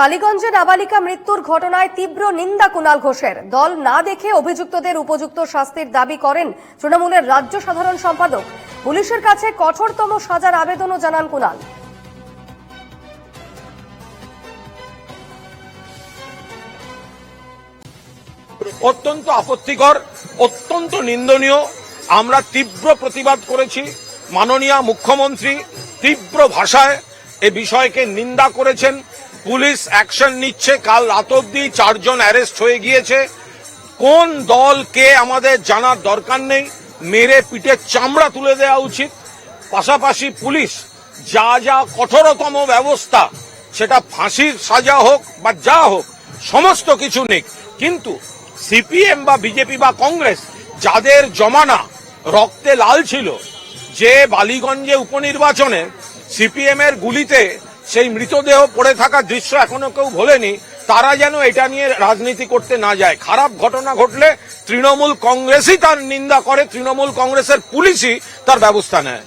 কালীগঞ্জে নাবালিকা মৃত্যুর ঘটনায় তীব্র নিন্দা কুণাল ঘোষের। দল না দেখে অভিযুক্তদের উপযুক্ত শাস্তির দাবি করেন তৃণমূলের রাজ্য সাধারণ সম্পাদক। পুলিশের কাছে কঠোরতম সাজার আবেদনও জানান কুণাল। অত্যন্ত আপত্তিকর, অত্যন্ত নিন্দনীয়। আমরা তীব্র প্রতিবাদ করেছি। মাননীয় মুখ্যমন্ত্রী তীব্র ভাষায় এ বিষয়কে নিন্দা করেছেন। পুলিশ অ্যাকশন নিচ্ছে। কাল রাত অব্দি চারজন অ্যারেস্ট হয়ে গিয়েছে। কোন দলকে আমাদের জানার দরকার নেই। মেরে পিঠে চামড়া তুলে দেওয়া উচিত। পাশাপাশি পুলিশ যা যা কঠোরতম ব্যবস্থা, সেটা ফাঁসির সাজা হোক বা যা হোক, সমস্ত কিছু নেই কিন্তু সিপিএম বা বিজেপি বা কংগ্রেস যাদের জমানা রক্তে লাল ছিল, যে বালিগঞ্জে উপনির্বাচনে সিপিএম এর গুলিতে সেই মৃতদেহ পড়ে থাকার দৃশ্য এখনও কেউ ভোলেনি, তারা যেন এটা নিয়ে রাজনীতি করতে না যায়। খারাপ ঘটনা ঘটলে তৃণমূল কংগ্রেসই তার নিন্দা করে, তৃণমূল কংগ্রেসের পুলিশই তার ব্যবস্থা নেয়।